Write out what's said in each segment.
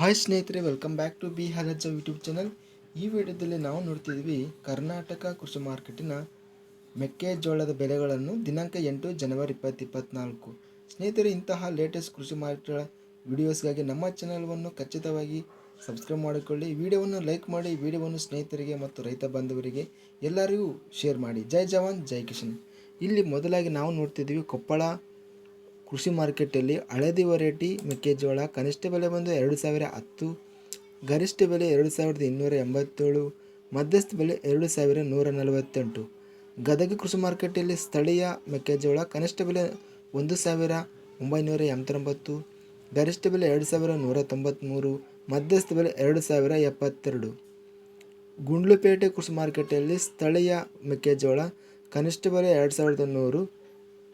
Hi ಸ್ನೇಹಿತರೆ welcome back to B ಹಲಜ YouTube channel ಈ ವಿಡಿಯೋದಲ್ಲಿ ನಾವು ನೋಡ್ತಿದ್ವಿ ಕರ್ನಾಟಕ ಕೃಷಿ ಮಾರ್ಕೆಟಿನ ಮೆಕ್ಕೆಜೋಳದ ಬೆಲೆಗಳನ್ನು ದಿನಾಂಕ ಎಂಟು ಜನವರಿ ಇಪ್ಪತ್ತು ಇಪ್ಪತ್ತ್ನಾಲ್ಕು ಸ್ನೇಹಿತರೆ, ಇಂತಹ ಲೇಟೆಸ್ಟ್ ಕೃಷಿ ಮಾರ್ಕೆಟ್ಗಳ ವಿಡಿಯೋಸ್ಗಾಗಿ ನಮ್ಮ ಚಾನಲ್ವನ್ನು ಖಚಿತವಾಗಿ ಸಬ್ಸ್ಕ್ರೈಬ್ ಮಾಡಿಕೊಳ್ಳಿ. ವಿಡಿಯೋವನ್ನು ಲೈಕ್ ಮಾಡಿ ವಿಡಿಯೋವನ್ನು ಸ್ನೇಹಿತರಿಗೆ ಮತ್ತು ರೈತ ಬಾಂಧವರಿಗೆ ಎಲ್ಲರಿಗೂ ಶೇರ್ ಮಾಡಿ. ಜೈ ಜವಾನ್, ಜೈ ಕಿಶನ್ ಇಲ್ಲಿ ಮೊದಲಾಗಿ ನಾವು ನೋಡ್ತಿದ್ದೀವಿ ಕೊಪ್ಪಳ ಕೃಷಿ ಮಾರ್ಕೆಟಲ್ಲಿ ಹಳದಿ ವೆರೈಟಿ ಮೆಕ್ಕೆಜೋಳ ಕನಿಷ್ಠ ಬೆಲೆ ಬಂದು ಎರಡು ಸಾವಿರ ಹತ್ತು, ಗರಿಷ್ಠ ಬೆಲೆ ಎರಡು ಸಾವಿರದ ಇನ್ನೂರ ಎಂಬತ್ತೇಳು, ಮಧ್ಯಸ್ಥ ಬೆಲೆ ಎರಡು ಸಾವಿರ ನೂರ ನಲವತ್ತೆಂಟು. ಗದಗ ಕೃಷಿ ಮಾರ್ಕೆಟಲ್ಲಿ ಸ್ಥಳೀಯ ಮೆಕ್ಕೆಜೋಳ ಕನಿಷ್ಠ ಬೆಲೆ ಒಂದು ಸಾವಿರ ಒಂಬೈನೂರ ಎಂಬತ್ತೊಂಬತ್ತು, ಗರಿಷ್ಠ ಬೆಲೆ ಎರಡು ಸಾವಿರ ನೂರ ತೊಂಬತ್ತ್ಮೂರು, ಮಧ್ಯಸ್ಥ ಬೆಲೆ ಎರಡು ಸಾವಿರ ಎಪ್ಪತ್ತೆರಡು. ಗುಂಡ್ಲುಪೇಟೆ ಕೃಷಿ ಮಾರ್ಕೆಟಲ್ಲಿ ಸ್ಥಳೀಯ ಮೆಕ್ಕೆಜೋಳ ಕನಿಷ್ಠ ಬೆಲೆ ಎರಡು ಸಾವಿರದ ನೂರು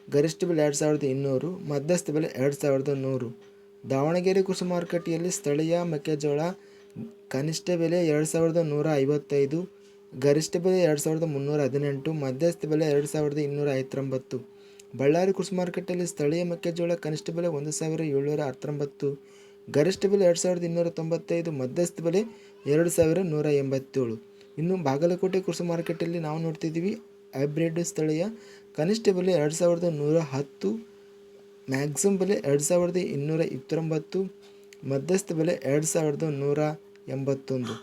ಗರಿಷ್ಠ ಬೆಲೆ ಎರಡು ಸಾವಿರದ ಇನ್ನೂರು, ಮಧ್ಯಸ್ಥ ಬೆಲೆ ಎರಡು ಸಾವಿರದ ನೂರು. ದಾವಣಗೆರೆ ಕೃಷಿ ಮಾರುಕಟ್ಟೆಯಲ್ಲಿ ಸ್ಥಳೀಯ ಮೆಕ್ಕೆಜೋಳ ಕನಿಷ್ಠ ಬೆಲೆ ಎರಡು ಸಾವಿರದ ನೂರ ಐವತ್ತೈದು, ಗರಿಷ್ಠ ಬೆಲೆ ಎರಡು ಸಾವಿರದ ಮುನ್ನೂರ ಹದಿನೆಂಟು, ಮಧ್ಯಸ್ಥ ಬೆಲೆ ಎರಡು ಸಾವಿರದ ಇನ್ನೂರ ಐವತ್ತೊಂಬತ್ತು. ಬಳ್ಳಾರಿ ಕೃಷಿ ಮಾರುಕಟ್ಟೆಯಲ್ಲಿ ಸ್ಥಳೀಯ ಮೆಕ್ಕೆಜೋಳ ಕನಿಷ್ಠ ಬೆಲೆ ಒಂದು ಸಾವಿರ ಏಳ್ನೂರ ಹತ್ತೊಂಬತ್ತು, ಗರಿಷ್ಠ ಬೆಲೆ ಎರಡು ಸಾವಿರದ ಇನ್ನೂರ ತೊಂಬತ್ತೈದು, ಮಧ್ಯಸ್ಥ ಬೆಲೆ ಎರಡು ಸಾವಿರ ನೂರ ಎಂಬತ್ತೇಳು. ಇನ್ನು ಬಾಗಲಕೋಟೆ ಕೃಷಿ ಮಾರುಕಟ್ಟೆಯಲ್ಲಿ ನಾವು ನೋಡ್ತಿದ್ದೀವಿ ಹೈಬ್ರಿಡ್ ಸ್ಥಳೀಯ ಕನಿಷ್ಠ ಬೆಲೆ ಎರಡು ಸಾವಿರದ ನೂರ ಹತ್ತು, ಮ್ಯಾಕ್ಸಿಮಮ್ ಬೆಲೆ ಎರಡು ಸಾವಿರದ ಇನ್ನೂರ ಇಪ್ಪತ್ತೊಂಬತ್ತು, ಮಧ್ಯಸ್ಥ ಬೆಲೆ ಎರಡು ಸಾವಿರದ ನೂರ ಎಂಬತ್ತೊಂದು.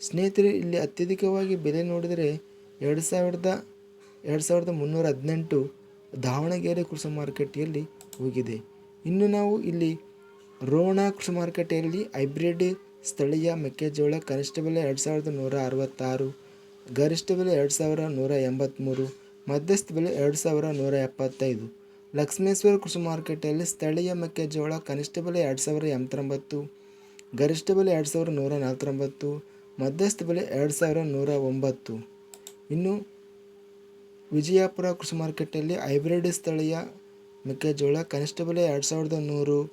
ಸ್ನೇಹಿತರೆ, ಇಲ್ಲಿ ಅತ್ಯಧಿಕವಾಗಿ ಬೆಲೆ ನೋಡಿದರೆ ಎರಡು ಸಾವಿರದ ಎರಡು ಸಾವಿರದ ಮುನ್ನೂರ ಹದಿನೆಂಟು ದಾವಣಗೆರೆ ಕೃಷಿ ಮಾರುಕಟ್ಟೆಯಲ್ಲಿ ಹೋಗಿದೆ. ಇನ್ನು ನಾವು ಇಲ್ಲಿ ರೋಣ ಕೃಷಿ ಮಾರುಕಟ್ಟೆಯಲ್ಲಿ ಹೈಬ್ರಿಡ್ ಸ್ಥಳೀಯ ಮೆಕ್ಕೆಜೋಳ ಕನಿಷ್ಠ ಬೆಲೆ ಎರಡು ಸಾವಿರದ ನೂರ ಅರವತ್ತಾರು ಗರಿಷ್ಠ ಬೆಲೆ ಎರಡು ಸಾವಿರ ನೂರ ಎಂಬತ್ತ್ಮೂರು ಮಧ್ಯಸ್ಥ ಬೆಲೆ ಎರಡು ಸಾವಿರ ನೂರ ಎಪ್ಪತ್ತೈದು. ಲಕ್ಷ್ಮೇಶ್ವರ ಕೃಷಿ ಮಾರುಕಟ್ಟೆಯಲ್ಲಿ ಸ್ಥಳೀಯ ಮೆಕ್ಕೆಜೋಳ ಕನಿಷ್ಠ ಬೆಲೆ ಎರಡು ಸಾವಿರ ಎಂಬತ್ತೊಂಬತ್ತು, ಗರಿಷ್ಠ ಬೆಲೆ ಎರಡು ಸಾವಿರ ನೂರ ನಲವತ್ತೊಂಬತ್ತು, ಮಧ್ಯಸ್ಥ ಬೆಲೆ ಎರಡು ಸಾವಿರ ನೂರ ಒಂಬತ್ತು. ಇನ್ನು ವಿಜಯಪುರ ಕೃಷಿ ಮಾರುಕಟ್ಟೆಯಲ್ಲಿ ಹೈಬ್ರಿಡ್ ಸ್ಥಳೀಯ ಮೆಕ್ಕೆಜೋಳ ಕನಿಷ್ಠ ಬೆಲೆ ಎರಡು ಸಾವಿರದ ನೂರು,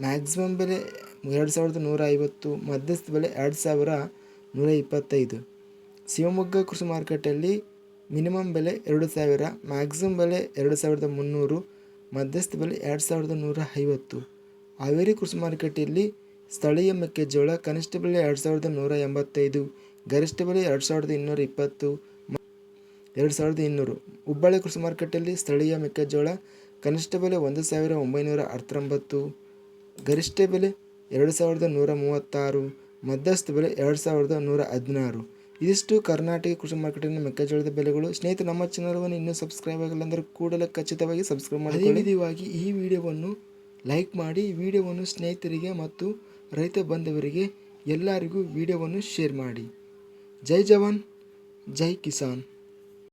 ಮ್ಯಾಕ್ಸಿಮಮ್ ಬೆಲೆ ಎರಡು ಸಾವಿರದ ನೂರ ಐವತ್ತು, ಮಧ್ಯಸ್ಥ ಬೆಲೆ ಎರಡು ಸಾವಿರ ನೂರ ಇಪ್ಪತ್ತೈದು. ಶಿವಮೊಗ್ಗ ಕೃಷಿ ಮಾರುಕಟ್ಟೆಯಲ್ಲಿ ಮಿನಿಮಮ್ ಬೆಲೆ ಎರಡು ಸಾವಿರ ಮ್ಯಾಕ್ಸಿಮಮ್ ಬೆಲೆ ಎರಡು ಸಾವಿರದ ಮುನ್ನೂರು, ಮಧ್ಯಸ್ಥ ಬೆಲೆ ಎರಡು ಸಾವಿರದ ನೂರ ಐವತ್ತು. ಹಾವೇರಿ ಕೃಷಿ ಮಾರುಕಟ್ಟೆಯಲ್ಲಿ ಸ್ಥಳೀಯ ಮೆಕ್ಕೆಜೋಳ, ಕನಿಷ್ಠ ಬೆಲೆ ಎರಡು ಸಾವಿರದ ನೂರ ಎಂಬತ್ತೈದು, ಗರಿಷ್ಠ ಬೆಲೆ ಎರಡು ಸಾವಿರದ ಇನ್ನೂರ ಇಪ್ಪತ್ತು, ಎರಡು ಸಾವಿರದ ಇನ್ನೂರು. ಹುಬ್ಬಳ್ಳಿ ಕೃಷಿ ಮಾರುಕಟ್ಟೆಯಲ್ಲಿ ಸ್ಥಳೀಯ ಮೆಕ್ಕೆಜೋಳ, ಕನಿಷ್ಠ ಬೆಲೆ ಒಂದು ಸಾವಿರ ಒಂಬೈನೂರ ಹತ್ತೊಂಬತ್ತು ಗರಿಷ್ಠ ಬೆಲೆ ಎರಡು ಸಾವಿರದ ನೂರ ಮೂವತ್ತಾರು, ಮಧ್ಯಸ್ಥ ಬೆಲೆ ಎರಡು ಸಾವಿರದ ನೂರ ಹದಿನಾರು. ಇದಿಷ್ಟು ಕರ್ನಾಟಕ ಕೃಷಿ ಮಾರ್ಕೆಟಿನ ಮೆಕ್ಕೆಜೋಳದ ಬೆಲೆಗಳು. ಸ್ನೇಹಿತರು ನಮ್ಮ ಚಾನಲ್ವನ್ನು ಇನ್ನೂ ಸಬ್ಸ್ಕ್ರೈಬ್ ಆಗಿಲ್ಲ ಅಂದರೆ ಕೂಡಲೇ ಖಚಿತವಾಗಿ ಸಬ್ಸ್ಕ್ರೈಬ್ ಮಾಡಿ ಅದೇ ವಿಧವಾಗಿ ಈ ವಿಡಿಯೋವನ್ನು ಲೈಕ್ ಮಾಡಿ ವಿಡಿಯೋವನ್ನು ಸ್ನೇಹಿತರಿಗೆ ಮತ್ತು ರೈತ ಬಂಧುವರಿಗೆ ಎಲ್ಲರಿಗೂ ವಿಡಿಯೋವನ್ನು ಶೇರ್ ಮಾಡಿ. ಜೈ ಜವಾನ್ ಜೈ ಕಿಸಾನ್.